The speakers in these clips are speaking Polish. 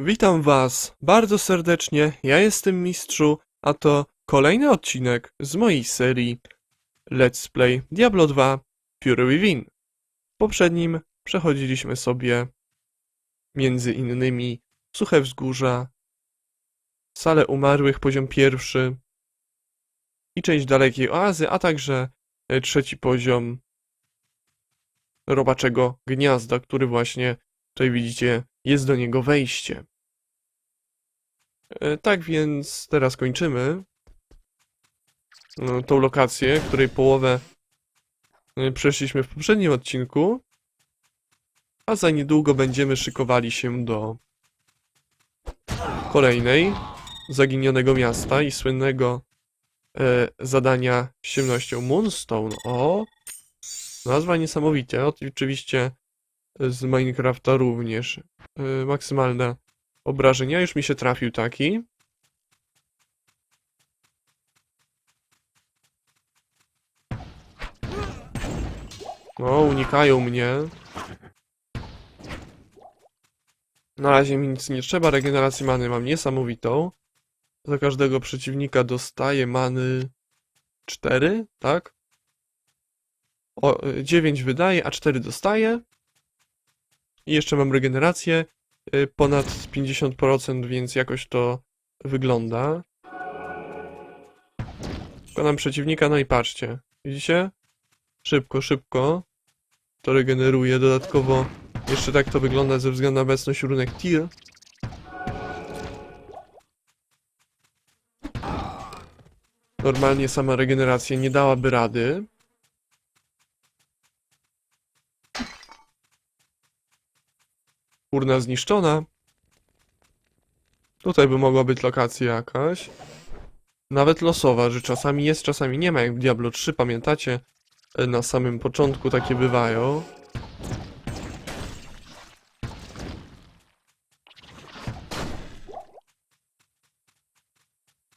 Witam Was bardzo serdecznie. Ja jestem Mistrzu, a to kolejny odcinek z mojej serii Let's Play Diablo 2 Fury Within. W poprzednim przechodziliśmy sobie między innymi Suche Wzgórza, Salę Umarłych poziom pierwszy i część Dalekiej Oazy, a także e, trzeci poziom Robaczego Gniazda, który właśnie tutaj widzicie jest do niego wejście. E, Tak więc teraz kończymy no, tą lokację, której połowę e, przeszliśmy w poprzednim odcinku, a za niedługo będziemy szykowali się do kolejnej zaginionego miasta i słynnego e, zadania z ciemnością Moonstone. O! Nazwa niesamowita. Oczywiście z Minecrafta również. Yy, maksymalne obrażenia. Już mi się trafił taki. No, unikają mnie. Na razie mi nic nie trzeba. Regeneracji many mam niesamowitą. Za każdego przeciwnika dostaję many 4, tak? O, 9 wydaje, a 4 dostaję. I jeszcze mam regenerację ponad 50%, więc jakoś to wygląda. Pokonam przeciwnika, no i patrzcie. Widzicie? Szybko, szybko. To regeneruje. Dodatkowo jeszcze tak to wygląda ze względu na obecność runek Tyr. Normalnie sama regeneracja nie dałaby rady. Urna zniszczona. Tutaj by mogła być lokacja jakaś. Nawet losowa, że czasami jest, czasami nie ma, jak w Diablo 3, pamiętacie? E, Na samym początku takie bywają.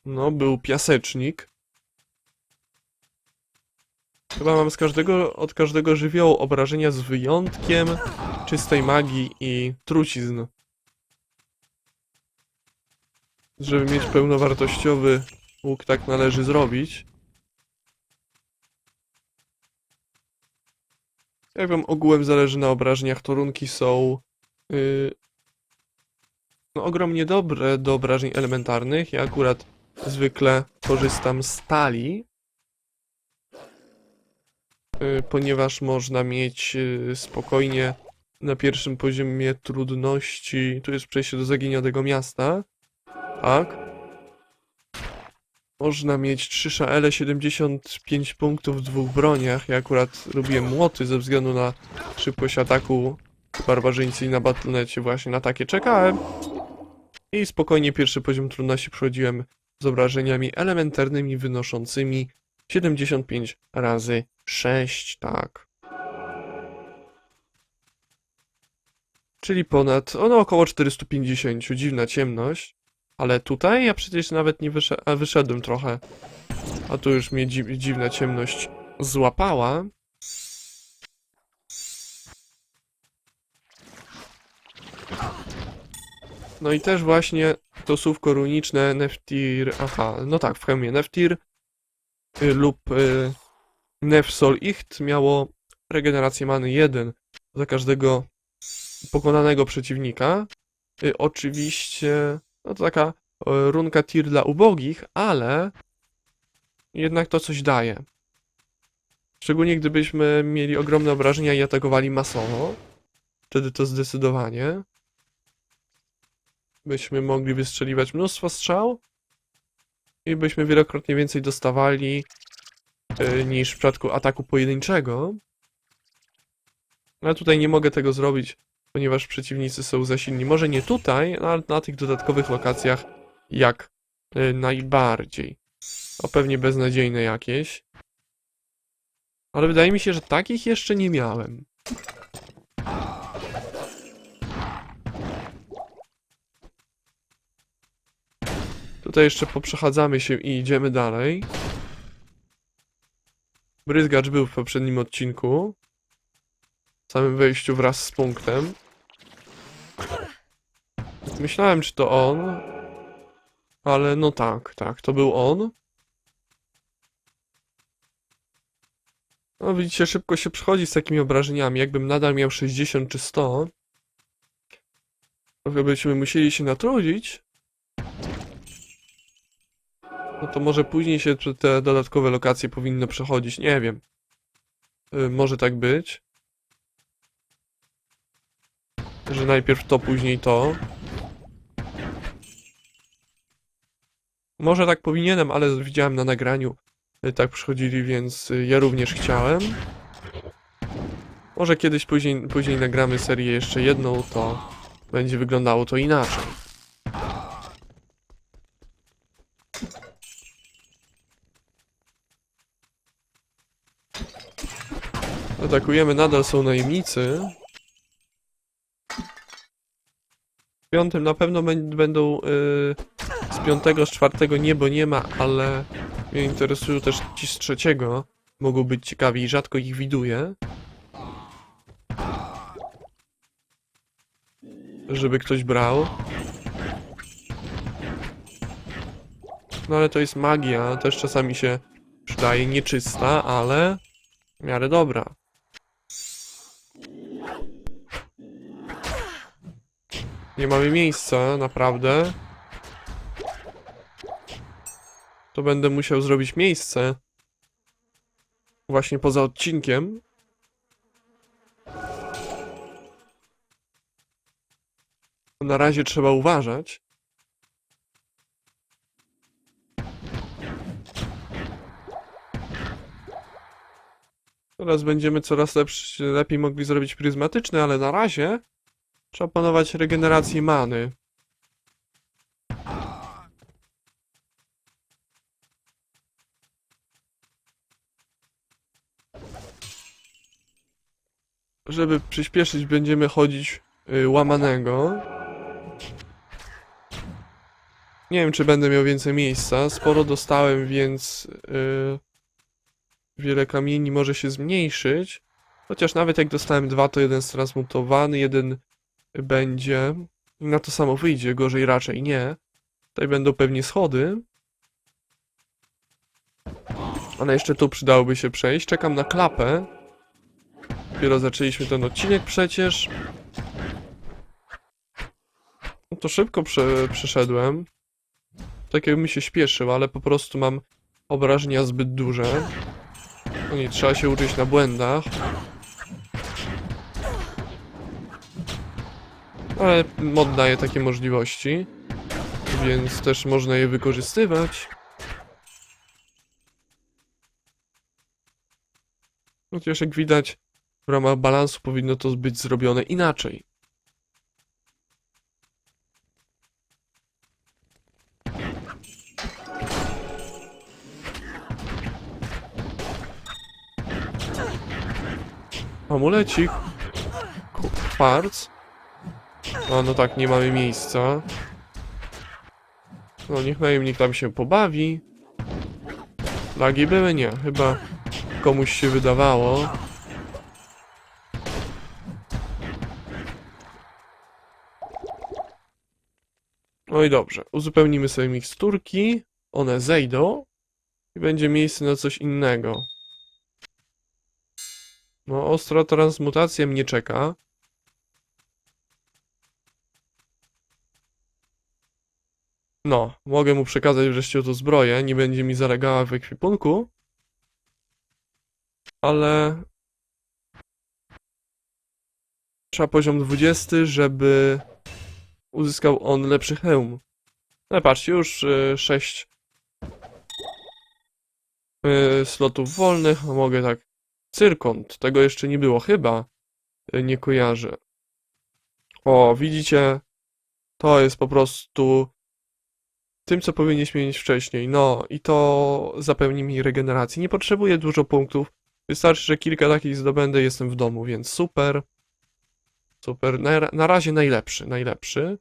No, był piasecznik. Chyba mam z każdego, od każdego żywiołu obrażenia z wyjątkiem czystej magii i trucizn. Żeby mieć pełnowartościowy łuk, tak należy zrobić. Jak wam ogółem zależy na obrażeniach, to runki są yy, no, ogromnie dobre do obrażeń elementarnych. Ja akurat zwykle korzystam z stali, yy, ponieważ można mieć yy, spokojnie na pierwszym poziomie trudności. Tu jest przejście do zaginionego miasta. Tak. Można mieć 3 szale, 75 punktów w dwóch broniach. Ja akurat lubię młoty ze względu na szybkość ataku barbarzyńcy i na Battle.necie właśnie na takie czekałem. I spokojnie pierwszy poziom trudności przechodziłem z obrażeniami elementarnymi wynoszącymi 75 razy 6, tak. Czyli ponad, no około 450, dziwna ciemność. Ale tutaj ja przecież nawet nie wyszedłem, a wyszedłem trochę. A tu już mnie dzi dziwna ciemność złapała. No i też właśnie to słówko runiczne Neftir, aha, no tak, w chemii Neftir y, lub y, Nefsol Icht miało regenerację many 1 za każdego pokonanego przeciwnika. Y, oczywiście, no to taka runka tir dla ubogich, ale jednak to coś daje. Szczególnie gdybyśmy mieli ogromne obrażenia i atakowali masowo. Wtedy to zdecydowanie. Byśmy mogli wystrzeliwać mnóstwo strzał i byśmy wielokrotnie więcej dostawali y, niż w przypadku ataku pojedynczego. Ale tutaj nie mogę tego zrobić, ponieważ przeciwnicy są za silni. Może nie tutaj, no ale na tych dodatkowych lokacjach jak y, najbardziej. O pewnie beznadziejne jakieś. Ale wydaje mi się, że takich jeszcze nie miałem. Tutaj jeszcze poprzechadzamy się i idziemy dalej. Bryzgacz był w poprzednim odcinku. Samym wejściu wraz z punktem. Myślałem, czy to on, ale no tak, tak, to był on. No widzicie, szybko się przychodzi z takimi obrażeniami. Jakbym nadal miał 60 czy 100, trochę byśmy musieli się natrudzić. No to może później się te- dodatkowe lokacje powinno przechodzić, nie wiem. Y, Może tak być. Że najpierw to, później to. Może tak powinienem, ale widziałem na nagraniu, y, tak przychodzili, więc y, ja również chciałem. Może kiedyś później, później nagramy serię jeszcze jedną, to będzie wyglądało to inaczej. Atakujemy, nadal są najemnicy. W piątym na pewno bę- będą y, z piątego, z czwartego niebo nie ma, ale mnie interesują też ci z trzeciego. Mogą być ciekawi i rzadko ich widuję. Żeby ktoś brał. No ale to jest magia, też czasami się przydaje nieczysta, ale w miarę dobra. Nie mamy miejsca, naprawdę. To będę musiał zrobić miejsce. Właśnie poza odcinkiem. Na razie trzeba uważać. Teraz będziemy coraz lepszy, lepiej mogli zrobić pryzmatyczny, ale na razie trzeba panować regenerację many. Żeby przyspieszyć, będziemy chodzić y, łamanego. Nie wiem, czy będę miał więcej miejsca. Sporo dostałem, więc y, wiele kamieni może się zmniejszyć. Chociaż nawet jak dostałem dwa, to jeden transmutowany, jeden będzie. Na to samo wyjdzie, gorzej raczej nie. Tutaj będą pewnie schody. Ale jeszcze tu przydałoby się przejść. Czekam na klapę. Dopiero zaczęliśmy ten odcinek przecież. No to szybko prze, przeszedłem. Tak jakbym się śpieszył, ale po prostu mam obrażenia zbyt duże. No nie, trzeba się uczyć na błędach. Ale mod daje takie możliwości, więc też można je wykorzystywać. Chociaż jak widać, w ramach balansu powinno to być zrobione inaczej. Amulecik. Ku- Kwarc. A no tak, nie mamy miejsca. No niech najemnik tam się pobawi. Lagi były? Nie, chyba komuś się wydawało. No i dobrze, uzupełnimy sobie miksturki, one zejdą i będzie miejsce na coś innego. No, ostra transmutacja mnie czeka. No, mogę mu przekazać wreszcie tą zbroję, nie będzie mi zalegała w ekwipunku. Ale... Trzeba poziom 20, żeby uzyskał on lepszy hełm. No patrzcie, już 6 slotów wolnych, a mogę tak... Cyrkont, tego jeszcze nie było, chyba. Y, Nie kojarzę. O, widzicie? To jest po prostu tym, co powinniśmy mieć wcześniej. No, i to zapewni mi regenerację. Nie potrzebuję dużo punktów. Wystarczy, że kilka takich zdobędę, jestem w domu, więc super. Super. Na, na razie najlepszy, najlepszy.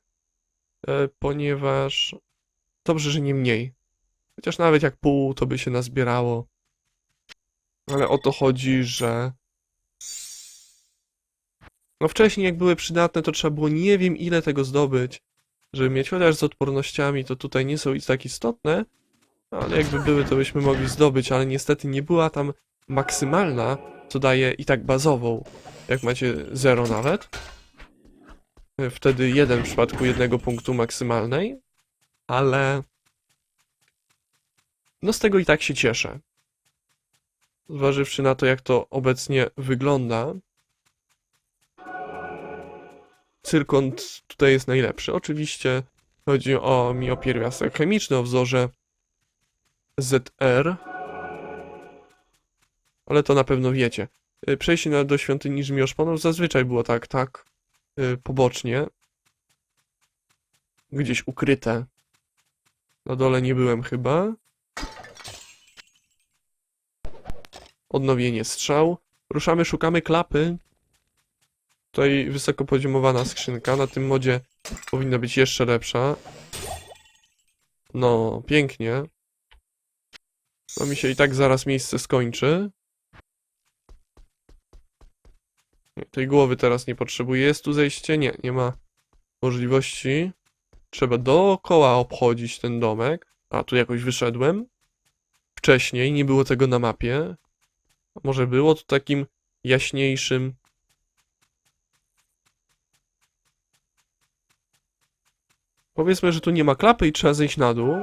E, ponieważ dobrze, że nie mniej. Chociaż nawet jak pół, to by się nazbierało. Ale o to chodzi, że. No wcześniej, jak były przydatne, to trzeba było nie wiem ile tego zdobyć. Żeby mieć, chociaż z odpornościami to tutaj nie są tak istotne, ale jakby były, to byśmy mogli zdobyć, ale niestety nie była tam maksymalna, co daje i tak bazową, jak macie 0 nawet. Wtedy jeden w przypadku jednego punktu maksymalnej, ale no z tego i tak się cieszę. Zważywszy na to, jak to obecnie wygląda, cyrkont tutaj jest najlepszy. Oczywiście chodzi o mi o pierwiastek chemiczny o wzorze ZR, ale to na pewno wiecie. Y, Przejście do świątyni Żmioszponów zazwyczaj było tak, tak y, pobocznie, gdzieś ukryte. Na dole nie byłem chyba. Odnowienie strzał. Ruszamy, szukamy klapy. Tutaj wysoko poziomowana skrzynka. Na tym modzie powinna być jeszcze lepsza. No, pięknie. No mi się i tak zaraz miejsce skończy. Tej głowy teraz nie potrzebuję. Jest tu zejście? Nie, nie ma możliwości. Trzeba dookoła obchodzić ten domek. A, tu jakoś wyszedłem. Wcześniej nie było tego na mapie. Może było to takim jaśniejszym. Powiedzmy, że tu nie ma klapy i trzeba zejść na dół.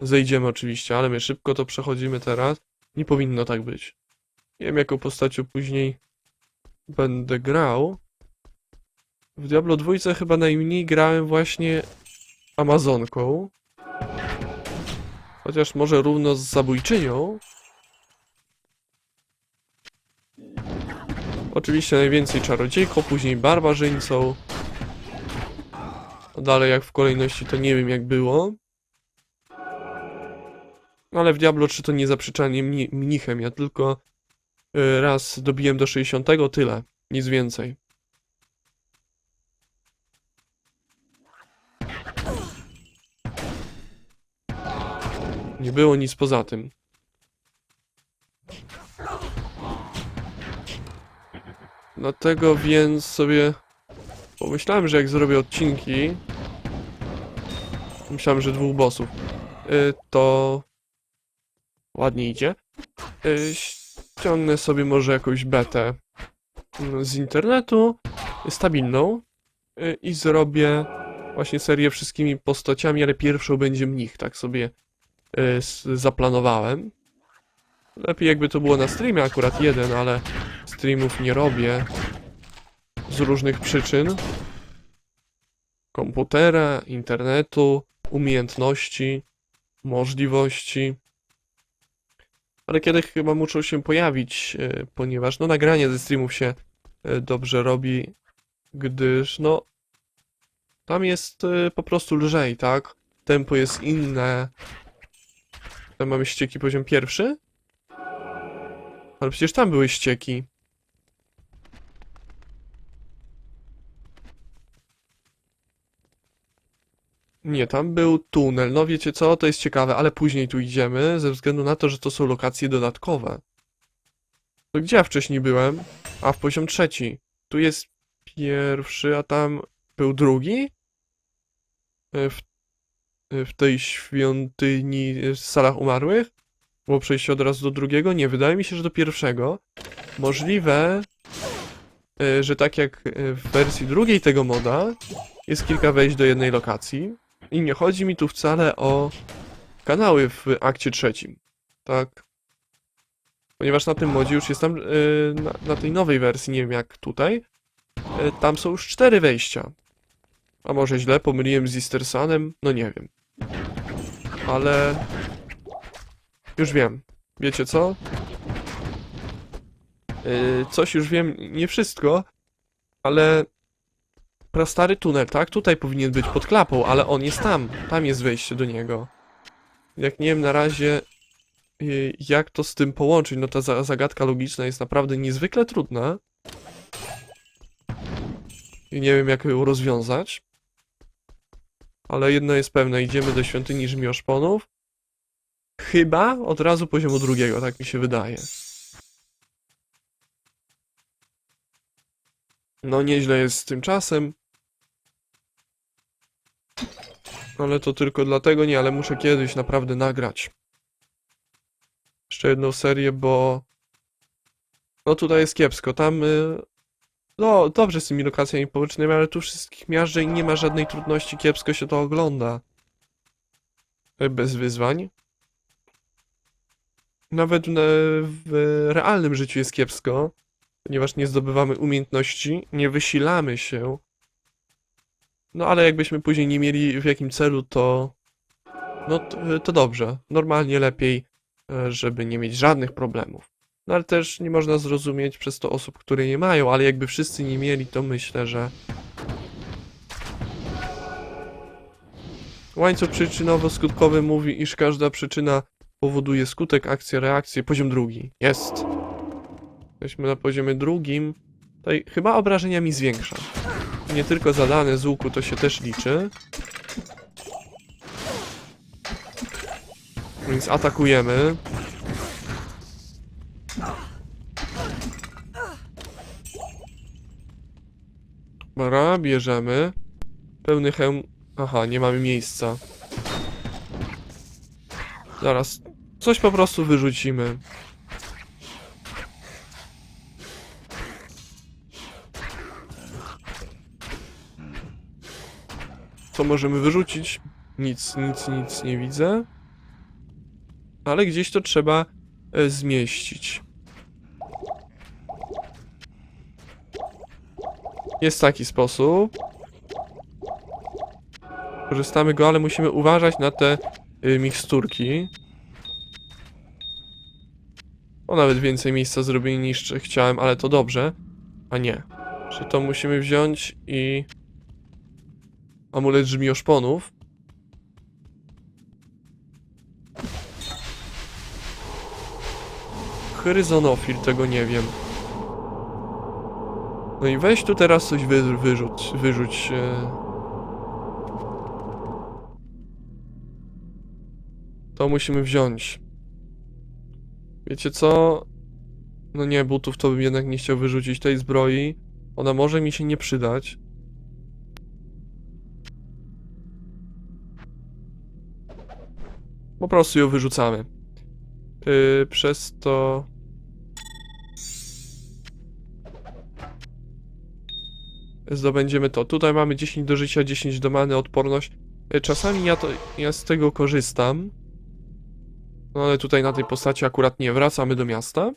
Zejdziemy oczywiście, ale my szybko to przechodzimy teraz. Nie powinno tak być. Nie wiem, jaką postacią później będę grał. W Diablo 2 chyba najmniej grałem właśnie Amazonką. Chociaż może równo z zabójczynią. Oczywiście najwięcej czarodziejką, później barbarzyńcą. A dalej jak w kolejności to nie wiem jak było. No Ale w Diablo 3 to nie zaprzeczanie mni mnichem, ja tylko y, raz dobiłem do 60, tyle, nic więcej. Nie było nic poza tym. Dlatego więc sobie pomyślałem, że jak zrobię odcinki, myślałem, że dwóch bossów, y, to ładnie idzie. Y, ściągnę sobie może jakąś betę mm, z internetu, stabilną y, i zrobię właśnie serię wszystkimi postaciami, ale pierwszą będzie mnich, tak sobie y, s- zaplanowałem. Lepiej jakby to było na streamie akurat jeden, ale streamów nie robię z różnych przyczyn. Komputera, internetu, umiejętności, możliwości. Ale kiedy chyba muszą się pojawić, e, ponieważ no nagranie ze streamów się e, dobrze robi, gdyż no tam jest e, po prostu lżej, tak? Tempo jest inne. Tam mamy ścieki poziom pierwszy? Ale przecież tam były ścieki. Nie, tam był tunel. No wiecie co, to jest ciekawe, ale później tu idziemy, ze względu na to, że to są lokacje dodatkowe. To gdzie ja wcześniej byłem? A, w poziom trzeci. Tu jest pierwszy, a tam był drugi? E, W, e, w tej świątyni, e, w salach umarłych? Było przejście od razu do drugiego? Nie, wydaje mi się, że do pierwszego. Możliwe, że tak jak w wersji drugiej tego moda, jest kilka wejść do jednej lokacji. I nie chodzi mi tu wcale o kanały w akcie trzecim. Tak. Ponieważ na tym modzie już jest tam, yy, na, na tej nowej wersji, nie wiem jak tutaj, yy, tam są już cztery wejścia. A może źle, pomyliłem z Eastersanem? No nie wiem. Ale... Już wiem. Wiecie co? Yy, coś już wiem, nie wszystko, ale prastary tunel, tak? Tutaj powinien być pod klapą, ale on jest tam. Tam jest wejście do niego. Jak nie wiem na razie, y, jak to z tym połączyć, no ta za- zagadka logiczna jest naprawdę niezwykle trudna. I nie wiem, jak ją rozwiązać. Ale jedno jest pewne, idziemy do świątyni Żmioszponów. Chyba od razu poziomu drugiego, tak mi się wydaje. No nieźle jest z tym czasem. Ale to tylko dlatego nie, ale muszę kiedyś naprawdę nagrać. Jeszcze jedną serię, bo... No tutaj jest kiepsko, tam... y, No, dobrze z tymi lokacjami pobocznymi, ale tu wszystkich miażdżę i nie ma żadnej trudności, kiepsko się to ogląda. Y, Bez wyzwań. Nawet na- w realnym życiu jest kiepsko, ponieważ nie zdobywamy umiejętności, nie wysilamy się. No ale jakbyśmy później nie mieli w jakim celu, to. No to, to dobrze. Normalnie lepiej, e, żeby nie mieć żadnych problemów. No ale też nie można zrozumieć przez to osób, które nie mają, ale jakby wszyscy nie mieli, to myślę, że. Łańcuch przyczynowo-skutkowy mówi, iż każda przyczyna powoduje skutek, akcję, reakcję. Poziom drugi. Jest. Jesteśmy na poziomie drugim. Tutaj chyba obrażenia mi zwiększa. Nie tylko zadane z łuku, to się też liczy. Więc atakujemy. Dobra, bierzemy. Pełny hełm. Aha, nie mamy miejsca. Zaraz. Coś po prostu wyrzucimy. Możemy wyrzucić? Nic, nic, nic nie widzę. Ale gdzieś to trzeba e, zmieścić. Jest taki sposób. Korzystamy go, ale musimy uważać na te y, miksturki. O, nawet więcej miejsca zrobili niż chciałem, ale to dobrze. A nie. Czy to musimy wziąć i... Amulet żmioszponów. Chryzonofil, tego nie wiem. No i weź tu teraz coś wy, wyrzuć, wyrzuć. E... To musimy wziąć. Wiecie co? No nie, butów to bym jednak nie chciał wyrzucić tej zbroi. Ona może mi się nie przydać. Po prostu ją wyrzucamy. Yy, przez to... Zdobędziemy to. Tutaj mamy 10 do życia, 10 do many, odporność. Yy, Czasami ja, to, ja z tego korzystam. No ale tutaj na tej postaci akurat nie wracamy do miasta.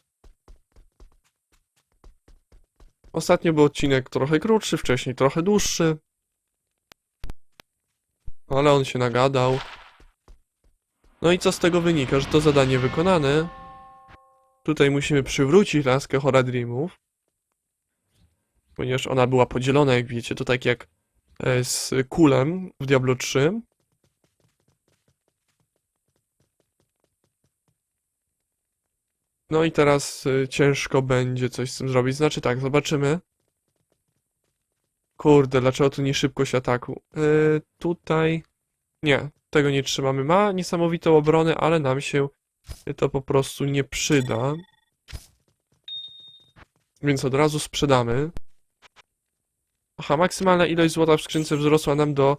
Ostatnio był odcinek trochę krótszy, wcześniej trochę dłuższy. Ale on się nagadał. No i co z tego wynika, że to zadanie wykonane. Tutaj musimy przywrócić laskę Horadrimów. Ponieważ ona była podzielona, jak wiecie, to tak jak e, z kulem w Diablo 3. No i teraz y, ciężko będzie coś z tym zrobić. Znaczy tak, zobaczymy. Kurde, dlaczego tu nie szybkość ataku? Yy, tutaj... Nie, tego nie trzymamy. Ma niesamowitą obronę, ale nam się to po prostu nie przyda. Więc od razu sprzedamy. Aha, maksymalna ilość złota w skrzynce wzrosła nam do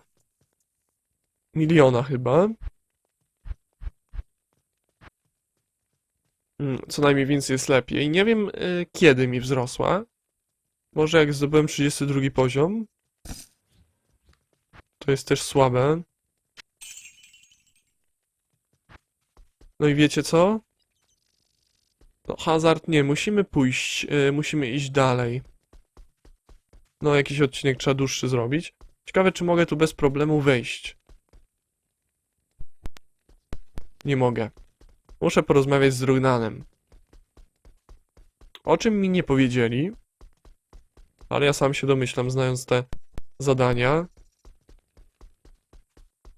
miliona chyba. Mm, Co najmniej więcej jest lepiej. Nie wiem y, kiedy mi wzrosła. Może jak zdobyłem 32 poziom. To jest też słabe. No i wiecie co? No hazard nie, musimy pójść, y, musimy iść dalej. No jakiś odcinek trzeba dłuższy zrobić. Ciekawe czy mogę tu bez problemu wejść. Nie mogę. Muszę porozmawiać z Rugnanem. O czym mi nie powiedzieli, ale ja sam się domyślam, znając te zadania.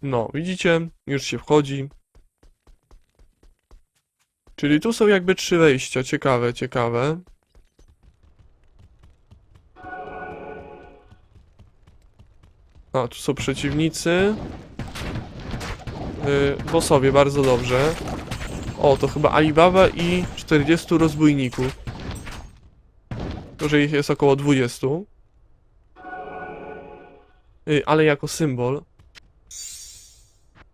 No, widzicie, już się wchodzi. Czyli tu są jakby trzy wejścia. Ciekawe, ciekawe. A, tu są przeciwnicy. Yy, bossowie, bardzo dobrze. O, to chyba Alibaba i 40 rozbójników. To, że ich jest około 20. Yy, ale jako symbol.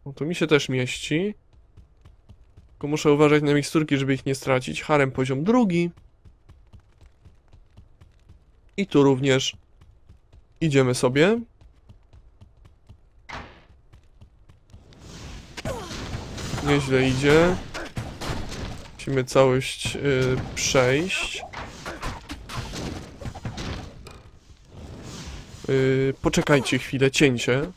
No tu mi się też mieści. Tylko muszę uważać na miksturki, żeby ich nie stracić. Harem poziom drugi. I tu również idziemy sobie. Nieźle idzie. Musimy całość y, przejść. Y, poczekajcie chwilę, cięcie.